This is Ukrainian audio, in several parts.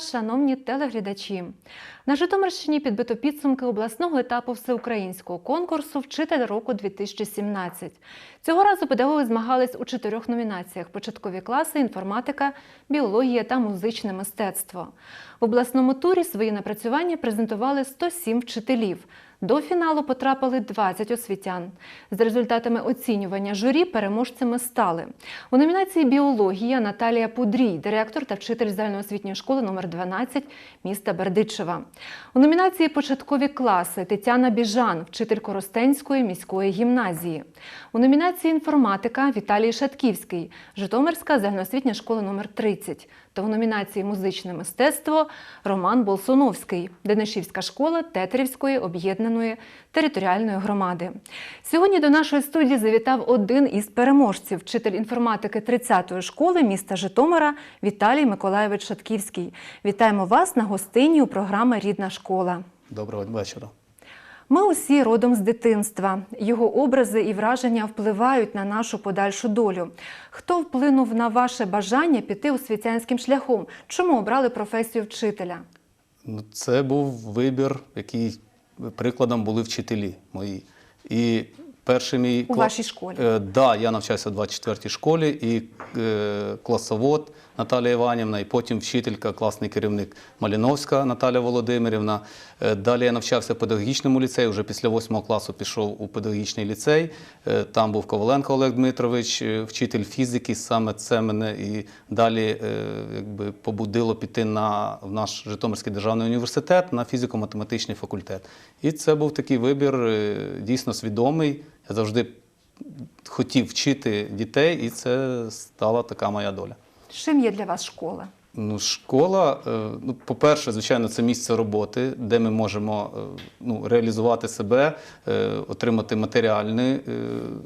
шановні телеглядачі. На Житомирщині підбито підсумки обласного етапу всеукраїнського конкурсу Вчитель року 2017. Цього разу педагоги змагались у чотирьох номінаціях: початкові класи, інформатика, біологія та музичне мистецтво. В обласному турі свої напрацювання презентували 107 вчителів. До фіналу потрапили 20 освітян. З результатами оцінювання журі переможцями стали у номінації Біологія Наталія Пудрій, директор та вчитель загальноосвітньої школи номер 12 міста Бердичева. У номінації Початкові класи Тетяна Біжан, вчитель Коростенської міської гімназії. У номінації Інформатика Віталій Шатківський, Житомирська загальноосвітня школа номер 30 та у номінації Музичне мистецтво Роман Болсуновський, Денишівська школа Тетерівської об'єднаної територіальної громади. Сьогодні до нашої студії завітав один із переможців, вчитель інформатики 30-ї школи міста Житомира Віталій Миколаєвич Шатківський. Вітаємо вас на гостині у програми Рідна школа. Доброго вечора. Ми усі родом з дитинства. Його образи і враження впливають на нашу подальшу долю. Хто вплинув на ваше бажання піти освітянським шляхом? Чому обрали професію вчителя? Ну, Це був вибір, який прикладом були вчителі мої. І перший мій У кла- вашій школі? Е, да, я навчався в 24-й школі, і е, класовод Наталія Іванівна, і потім вчителька, класний керівник Маліновська Наталя Володимирівна. Е, далі я навчався в педагогічному ліцеї. Вже після 8 класу пішов у педагогічний ліцей. Е, там був Коваленко Олег Дмитрович, е, вчитель фізики. Саме це мене і далі е, якби побудило піти на в наш Житомирський державний університет на фізико-математичний факультет. І це був такий вибір е, дійсно свідомий. Я завжди хотів вчити дітей, і це стала така моя доля. Чим є для вас школа? Ну, школа, е, ну, по-перше, звичайно, це місце роботи, де ми можемо е, ну, реалізувати себе, е, отримати матеріальні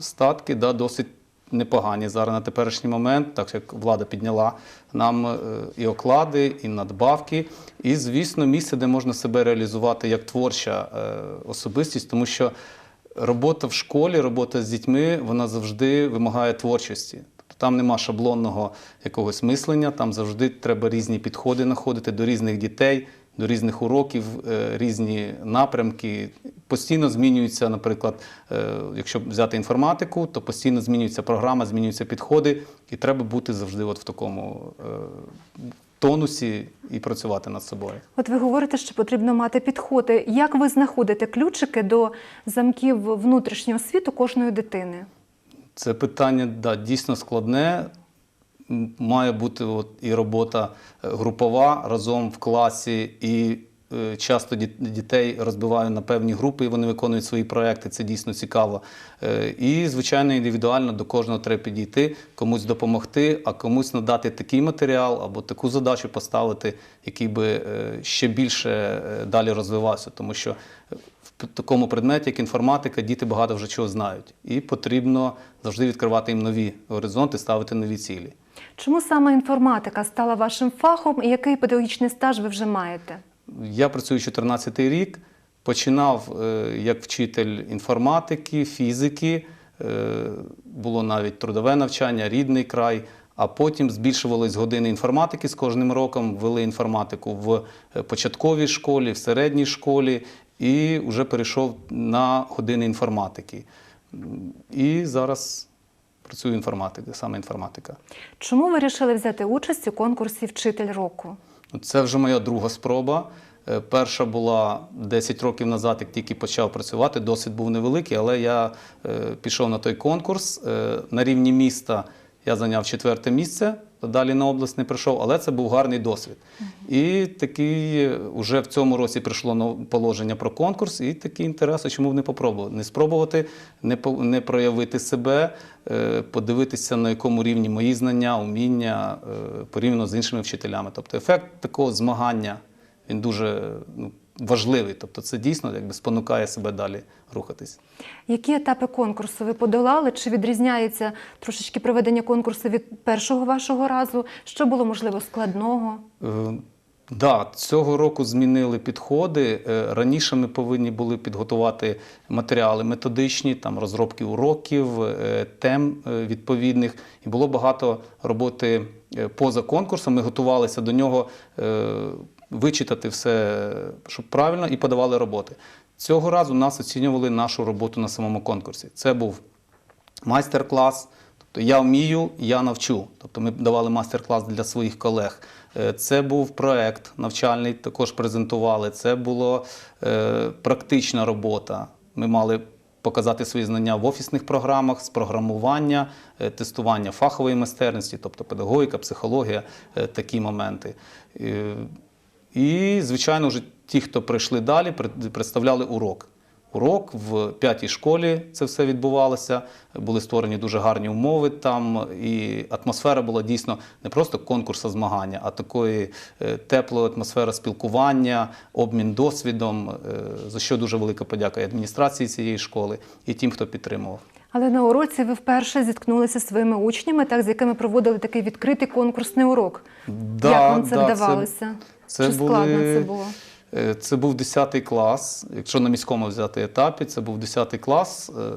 статки, да, досить непогані зараз на теперішній момент, так як влада підняла нам і оклади, і надбавки. І, звісно, місце, де можна себе реалізувати як творча особистість, тому що робота в школі, робота з дітьми, вона завжди вимагає творчості. Тобто Там нема шаблонного якогось мислення, там завжди треба різні підходи знаходити до різних дітей, до різних уроків, е, різні напрямки. Постійно змінюються, наприклад, е, якщо взяти інформатику, то постійно змінюється програма, змінюються підходи, і треба бути завжди от в такому е, тонусі і працювати над собою. От ви говорите, що потрібно мати підходи. Як ви знаходите ключики до замків внутрішнього світу кожної дитини? Це питання да, дійсно складне. Має бути от і робота е, групова разом в класі, і часто діт- дітей розбиваю на певні групи, і вони виконують свої проекти. Це дійсно цікаво. Е, І, звичайно, індивідуально до кожного треба підійти, комусь допомогти, а комусь надати такий матеріал або таку задачу поставити, який би е, ще більше е, далі розвивався. Тому що в такому предметі, як інформатика, діти багато вже чого знають. І потрібно завжди відкривати їм нові горизонти, ставити нові цілі. Чому саме інформатика стала вашим фахом і який педагогічний стаж ви вже маєте? Я працюю 14-й рік. Починав е, як вчитель інформатики, фізики, е, було навіть трудове навчання, рідний край. А потім збільшувались години інформатики з кожним роком, ввели інформатику в е, початковій школі, в середній школі, і вже перейшов на години інформатики. І зараз працюю інформатикою, саме інформатика. Чому ви вирішили взяти участь у конкурсі Вчитель року? Це вже моя друга спроба. Е, Перша була 10 років назад, як тільки почав працювати. Досвід був невеликий, але я е, пішов на той конкурс. Е, на рівні міста я зайняв четверте місце, далі на область не прийшов, але це був гарний досвід. І такий вже в цьому році прийшло положення про конкурс, і такий інтерес, чому б не попробувати? Не спробувати, не проявити себе, е, подивитися, на якому рівні мої знання, уміння е, порівняно з іншими вчителями. Тобто ефект такого змагання він дуже ну, важливий. Тобто це дійсно якби спонукає себе далі рухатись. Які етапи конкурсу ви подолали? Чи відрізняється трошечки проведення конкурсу від першого вашого разу? Що було можливо складного? Е, Да, цього року змінили підходи. Е, Раніше ми повинні були підготувати матеріали методичні, там розробки уроків, е, тем відповідних. І було багато роботи поза конкурсом. Ми готувалися до нього вичитати все, щоб правильно, і подавали роботи. Цього разу нас оцінювали нашу роботу на самому конкурсі. Це був майстер-клас. Тобто я вмію, я навчу. Тобто ми давали майстер-клас для своїх колег. Е, Це був проект навчальний, також презентували. Це була е, практична робота. Ми мали показати свої знання в офісних програмах з програмування, е, тестування фахової майстерності, тобто педагогіка, психологія, е, такі моменти. Е, І, звичайно, вже ті, хто прийшли далі, пред- представляли урок. Урок в п'ятій школі це все відбувалося. Були створені дуже гарні умови там, і атмосфера була дійсно не просто конкурс а змагання, а такої е, теплої атмосфери спілкування, обмін досвідом, е, за що дуже велика подяка і адміністрації цієї школи, і тим, хто підтримував. Але на уроці ви вперше зіткнулися зі своїми учнями, так, з якими проводили такий відкритий конкурсний урок. Да, Як вам це да, вдавалося? це Чи складно були- це було? Е, Це був 10 клас. Якщо на міському взяти етапі, це був 10 клас. Е,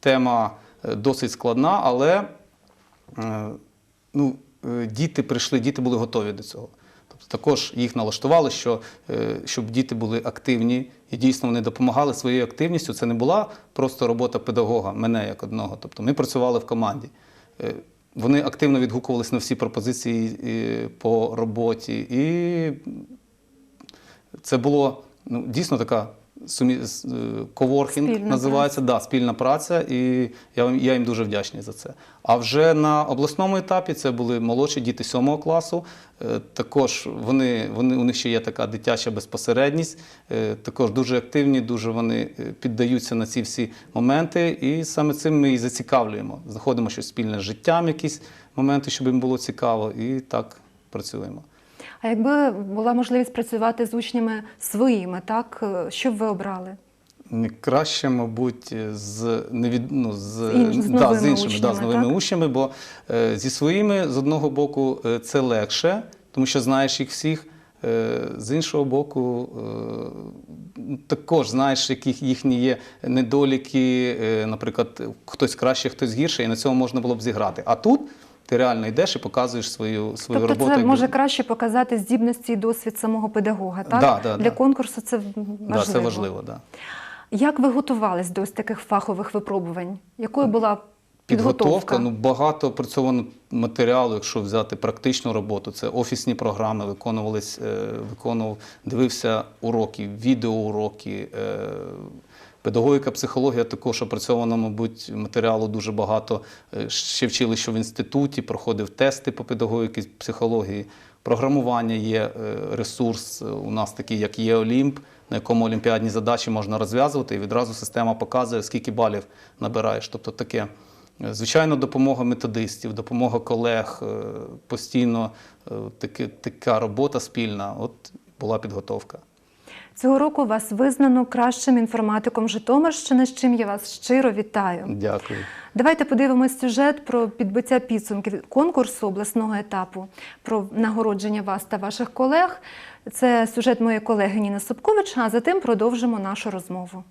Тема е, досить складна, але ну, діти прийшли, діти були готові до цього. Тобто також їх налаштували, що, щоб діти були активні і дійсно вони допомагали своєю активністю. Це не була просто робота педагога, мене як одного. Тобто ми працювали в команді. Вони активно відгукувалися на всі пропозиції по роботі. І це було ну, дійсно така сумі... с- е, коворкінг Спільна називається, да, спільна праця, і я, їм- я їм дуже вдячний за це. А вже на обласному етапі це були молодші діти сьомого класу. Е, Також вони, вони, у них ще є така дитяча безпосередність, е, також дуже активні, дуже вони піддаються на ці всі моменти, і саме цим ми і зацікавлюємо. Знаходимо щось спільне з життям, якісь моменти, щоб їм було цікаво, і так працюємо. А якби була можливість працювати з учнями своїми, так е, що б ви обрали? Краще, мабуть, з невід... ну, з, ін- з да, з іншими, да, учнями, з новими так? учнями, бо е, зі своїми, з одного боку, е, це легше, тому що знаєш їх всіх. Е, з іншого боку, е, також знаєш, які їхні є недоліки, е, наприклад, хтось краще, хтось гірше, і на цьому можна було б зіграти. А тут ти реально йдеш і показуєш свою, свою тобто роботу. це може краще показати здібності і досвід самого педагога, так? Да, да, Для да. конкурсу це важливо. Да, це важливо, да. Як ви готувались до ось таких фахових випробувань? Якою була Підготовка, підготовка? ну багато опрацьовано матеріалу, якщо взяти практичну роботу, це офісні програми, виконувались, е, виконував, дивився уроки, відеоуроки. Педагогіка, психологія також опрацьовано, мабуть, матеріалу дуже багато. Е, Ще вчили, що в інституті проходив тести по педагогіці, психології. Програмування є е, ресурс е, у нас такий, як є Олімп, на якому олімпіадні задачі можна розв'язувати, і відразу система показує, скільки балів набираєш. Тобто таке. Звичайно, допомога методистів, допомога колег, постійно таки, така робота спільна. От була підготовка. Цього року вас визнано кращим інформатиком Житомирщини, з чим я вас щиро вітаю. Дякую. Давайте подивимось сюжет про підбиття підсумків конкурсу обласного етапу, про нагородження вас та ваших колег. Це сюжет моєї колеги Ніни Собкович, а затим продовжимо нашу розмову.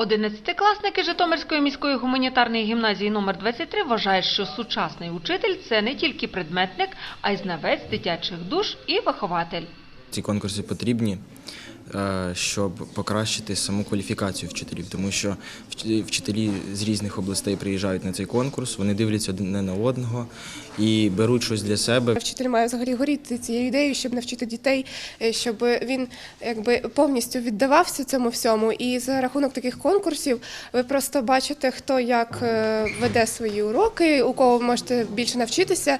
Одинадцятикласники Житомирської міської гуманітарної гімназії номер 23 вважають, що сучасний учитель це не тільки предметник, а й знавець дитячих душ і вихователь. Ці конкурси потрібні, е, щоб покращити саму кваліфікацію вчителів, тому що вчителі з різних областей приїжджають на цей конкурс, вони дивляться один на одного і беруть щось для себе. Вчитель має взагалі горіти цією ідеєю, щоб навчити дітей, е, щоб він якби повністю віддавався цьому всьому. І за рахунок таких конкурсів ви просто бачите, хто як е, веде свої уроки, у кого ви можете більше навчитися.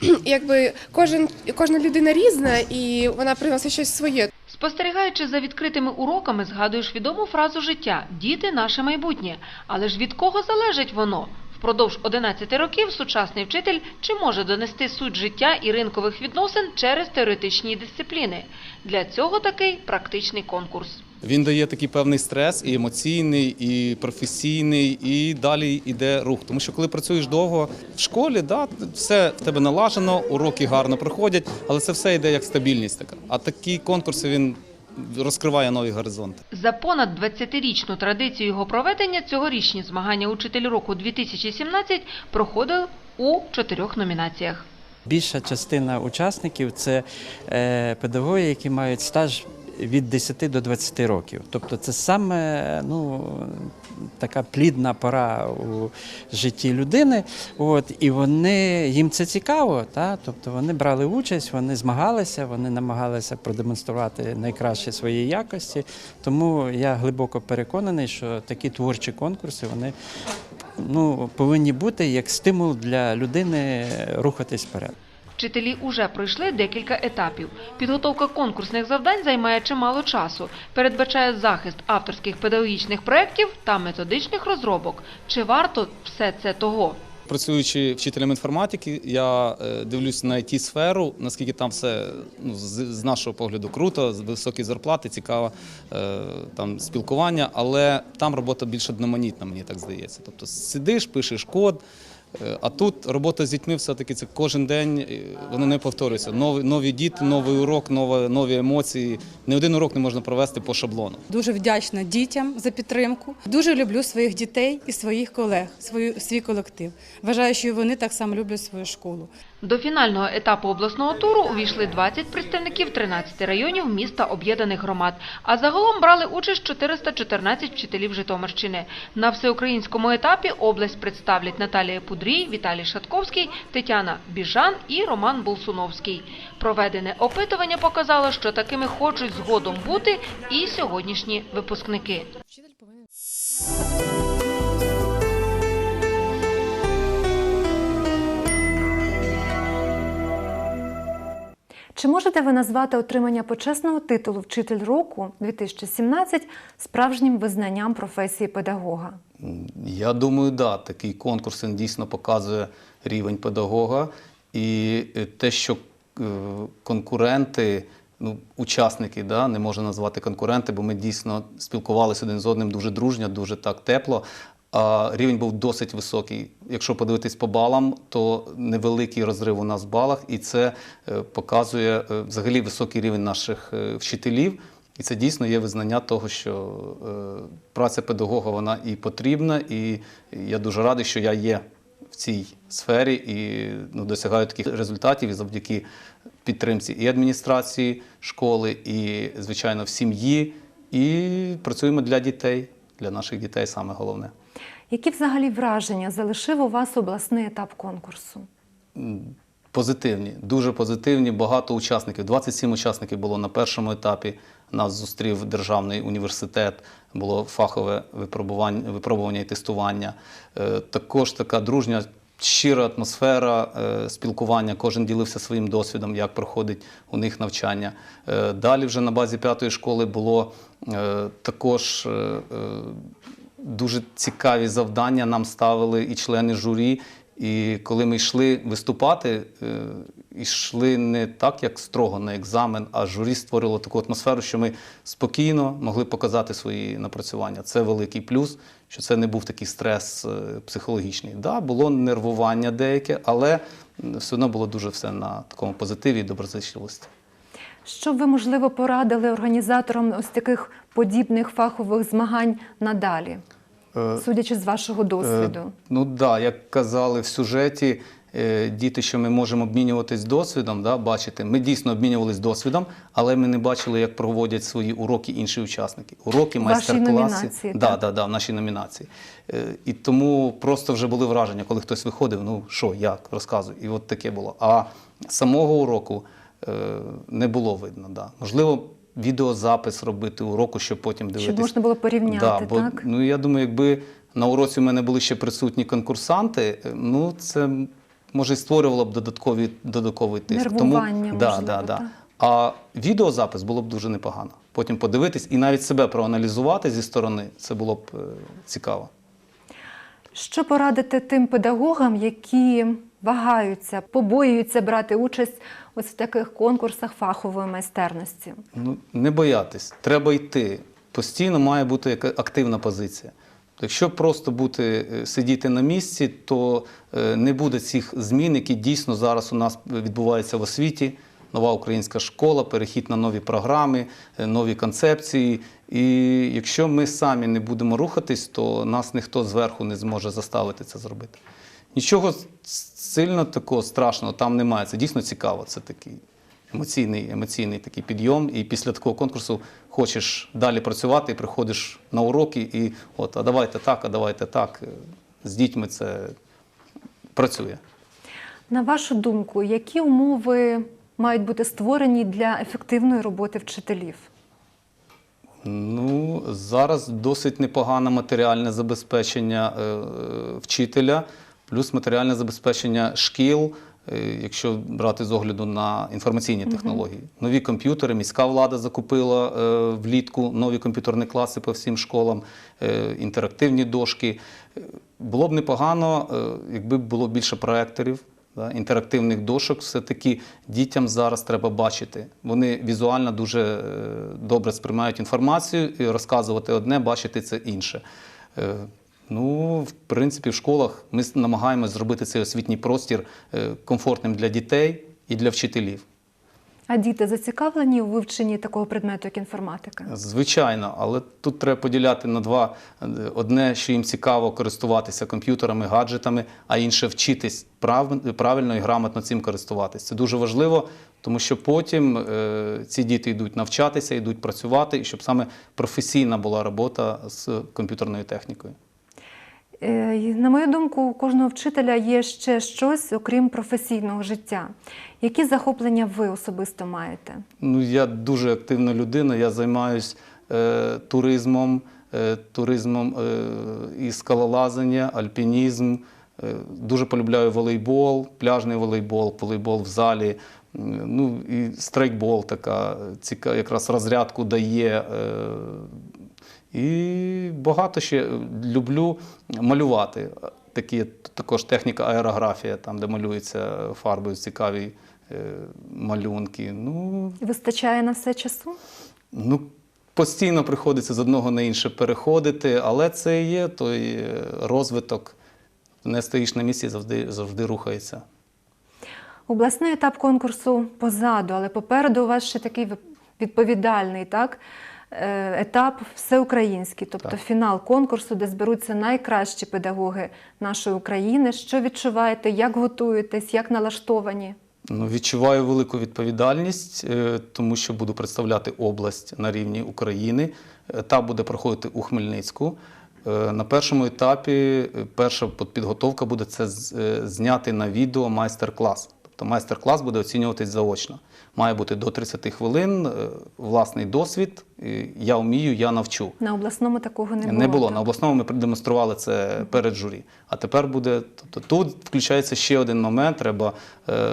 Якби кожен кожна людина різна, і вона приносить щось своє. Спостерігаючи за відкритими уроками, згадуєш відому фразу життя Діти наше майбутнє. Але ж від кого залежить воно? Впродовж 11 років сучасний вчитель чи може донести суть життя і ринкових відносин через теоретичні дисципліни. Для цього такий практичний конкурс. Він дає такий певний стрес і емоційний, і професійний, і далі йде рух. Тому що коли працюєш довго в школі, да, все в тебе налажено, уроки гарно проходять, але це все йде як стабільність така. А такі конкурси він розкриває нові горизонти. За понад 20-річну традицію його проведення цьогорічні змагання «Учитель року 2017» проходили у чотирьох номінаціях. Більша частина учасників це е, педагоги, які мають стаж від 10 до 20 років. Тобто це саме ну, така плідна пора у житті людини. От, і вони, їм це цікаво. Та? Тобто вони брали участь, вони змагалися, вони намагалися продемонструвати найкращі свої якості. Тому я глибоко переконаний, що такі творчі конкурси вони ну, повинні бути як стимул для людини рухатись вперед. Вчителі уже пройшли декілька етапів. Підготовка конкурсних завдань займає чимало часу, передбачає захист авторських педагогічних проєктів та методичних розробок. Чи варто все це того? Працюючи вчителем інформатики, я е, дивлюсь на it сферу наскільки там все ну, з, нашого погляду круто, високі зарплати, цікаве там спілкування, але там робота більш одноманітна, мені так здається. Тобто сидиш, пишеш код. Е, А тут робота з дітьми все-таки це кожен день, воно не повторюється. Нові, нові діти, новий урок, нові, нові емоції. Не один урок не можна провести по шаблону. Дуже вдячна дітям за підтримку. Дуже люблю своїх дітей і своїх колег, свою свій колектив. Вважаю, що і вони так само люблять свою школу. До фінального етапу обласного туру увійшли 20 представників 13 районів міста об'єднаних громад. А загалом брали участь 414 вчителів Житомирщини. На всеукраїнському етапі область представлять Наталія Пудрій, Віталій Шатковський, Тетяна Біжан і Роман Болсуновський. Проведене опитування показало, що такими хочуть згодом бути і сьогоднішні випускники. Чи можете ви назвати отримання почесного титулу Вчитель року 2017 справжнім визнанням професії педагога? Я думаю, да, такий конкурс він дійсно показує рівень педагога. І е, те, що е, конкуренти, ну, учасники, да, не можна назвати конкуренти, бо ми дійсно спілкувалися один з одним дуже дружньо, дуже так тепло. Рівень був досить високий. Якщо подивитись по балам, то невеликий розрив у нас в балах, і це е, показує е, взагалі високий рівень наших е, вчителів. І це дійсно є визнання того, що праця педагога вона і потрібна, і я дуже радий, що я є в цій сфері і ну, досягаю таких результатів і завдяки підтримці і адміністрації школи, і, звичайно, в сім'ї. І працюємо для дітей, для наших дітей саме головне. Які взагалі враження залишив у вас обласний етап конкурсу? Позитивні, дуже позитивні. Багато учасників. 27 учасників було на першому етапі. Нас зустрів державний університет, було фахове випробування, випробування і тестування. Е, Також така дружня, щира атмосфера е, спілкування. Кожен ділився своїм досвідом, як проходить у них навчання. Е, Далі вже на базі п'ятої школи було також. Дуже цікаві завдання нам ставили і члени журі. І коли ми йшли виступати, е, йшли не так, як строго на екзамен, а журі створило таку атмосферу, що ми спокійно могли показати свої напрацювання. Це великий плюс, що це не був такий стрес е, психологічний. Да, було нервування деяке, але все одно було дуже все на такому позитиві і доброзичливості. Що ви, можливо, порадили організаторам ось таких подібних фахових змагань надалі, судячи з вашого досвіду? Е, Ну так, да, як казали в сюжеті, е, діти, що ми можемо обмінюватись досвідом, да, бачити. Ми дійсно обмінювалися досвідом, але ми не бачили, як проводять свої уроки інші учасники. Уроки, майстер-класи. Да, да, да, в нашій номінації. Е, І тому просто вже були враження, коли хтось виходив, ну що, як, розказуй. І от таке було. А самого уроку е, не було видно. Да. Можливо, відеозапис робити уроку, щоб потім дивитися. Щоб можна було порівняти, Да, бо, так? Ну, я думаю, якби на уроці у мене були ще присутні конкурсанти, ну це може і створювало б додаткові, додатковий тиск. Нервування, Тому, можливо, да, да. так. А відеозапис було б дуже непогано. Потім подивитись і навіть себе проаналізувати зі сторони, це було б е, цікаво. Що порадити тим педагогам, які вагаються, побоюються брати участь ось в таких конкурсах фахової майстерності? Ну, не боятись, треба йти. постійно має бути активна позиція. Якщо просто бути е, сидіти на місці, то е, не буде цих змін, які дійсно зараз у нас відбуваються в освіті. Нова українська школа, перехід на нові програми, е, нові концепції. І якщо ми самі не будемо рухатись, то нас ніхто зверху не зможе заставити це зробити. Нічого сильно такого страшного там немає. Це дійсно цікаво. Це такий емоційний, емоційний такий підйом. І після такого конкурсу хочеш далі працювати, і приходиш на уроки, і от, а давайте так, а давайте так. З дітьми це працює. На вашу думку, які умови мають бути створені для ефективної роботи вчителів? Ну, зараз досить непогане матеріальне забезпечення е, е, вчителя, плюс матеріальне забезпечення шкіл, е, якщо брати з огляду на інформаційні технології. Нові комп'ютери, міська влада закупила е, влітку нові комп'ютерні класи по всім школам, е, інтерактивні дошки. Е, Було б непогано, е, якби було більше проекторів. Да, інтерактивних дошок все-таки дітям зараз треба бачити. Вони візуально дуже е, добре сприймають інформацію і розказувати одне, бачити це інше. Е, Ну, в принципі, в школах ми намагаємося зробити цей освітній простір е, комфортним для дітей і для вчителів. А діти зацікавлені у вивченні такого предмету, як інформатика? Звичайно, але тут треба поділяти на два: одне, що їм цікаво користуватися комп'ютерами, гаджетами, а інше вчитись правильно і грамотно цим користуватись. Це дуже важливо, тому що потім е, ці діти йдуть навчатися, йдуть працювати, і щоб саме професійна була робота з комп'ютерною технікою. Е, На мою думку, у кожного вчителя є ще щось, окрім професійного життя. Які захоплення ви особисто маєте? Ну, я дуже активна людина, я займаюся е, туризмом, е, туризмом е, і скалолазання, альпінізм. Е, дуже полюбляю волейбол, пляжний волейбол, волейбол в залі. М, Ну і страйкбол така ціка, якраз розрядку дає. Е, і багато ще люблю малювати. Такі також техніка аерографія, там, де малюються фарбою цікаві е, малюнки. Ну, Вистачає на все часу? Ну, постійно приходиться з одного на інше переходити, але це і є той е, розвиток. Не стоїш на місці, завжди, завжди рухається. Обласний етап конкурсу позаду, але попереду у вас ще такий відповідальний так? Е, етап всеукраїнський, тобто Так. фінал конкурсу, де зберуться найкращі педагоги нашої України. Що відчуваєте, як готуєтесь, як налаштовані? Ну, відчуваю велику відповідальність, е, тому що буду представляти область на рівні України. Етап буде проходити у Хмельницьку. Е, На першому етапі е, перша під- підготовка буде це е, зняти на відео майстер-клас. Тобто майстер-клас буде оцінюватись заочно. Має бути до 30 хвилин, е, власний досвід. Я вмію, я навчу. На обласному такого не було. Не було. так? На обласному ми продемонстрували це перед журі. А тепер буде. Тобто тут включається ще один момент. Треба е,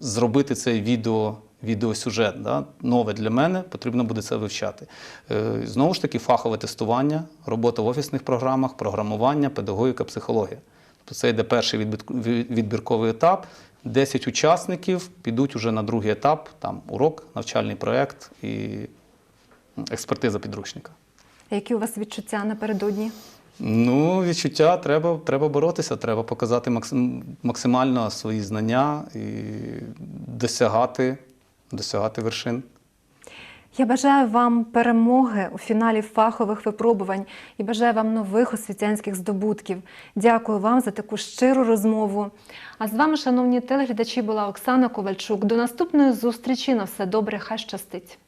зробити цей відео, відеосюжет. Да? Нове для мене, потрібно буде це вивчати. Е, знову ж таки, фахове тестування, робота в офісних програмах, програмування, педагогіка, психологія. Тобто це йде перший відбірковий етап. 10 учасників підуть уже на другий етап, там урок, навчальний проєкт і експертиза підручника. А Які у вас відчуття напередодні? Ну, відчуття треба, треба боротися, треба показати максимально свої знання і досягати, досягати вершин. Я бажаю вам перемоги у фіналі фахових випробувань і бажаю вам нових освітянських здобутків. Дякую вам за таку щиру розмову. А з вами, шановні телеглядачі, була Оксана Ковальчук. До наступної зустрічі на все добре, хай щастить.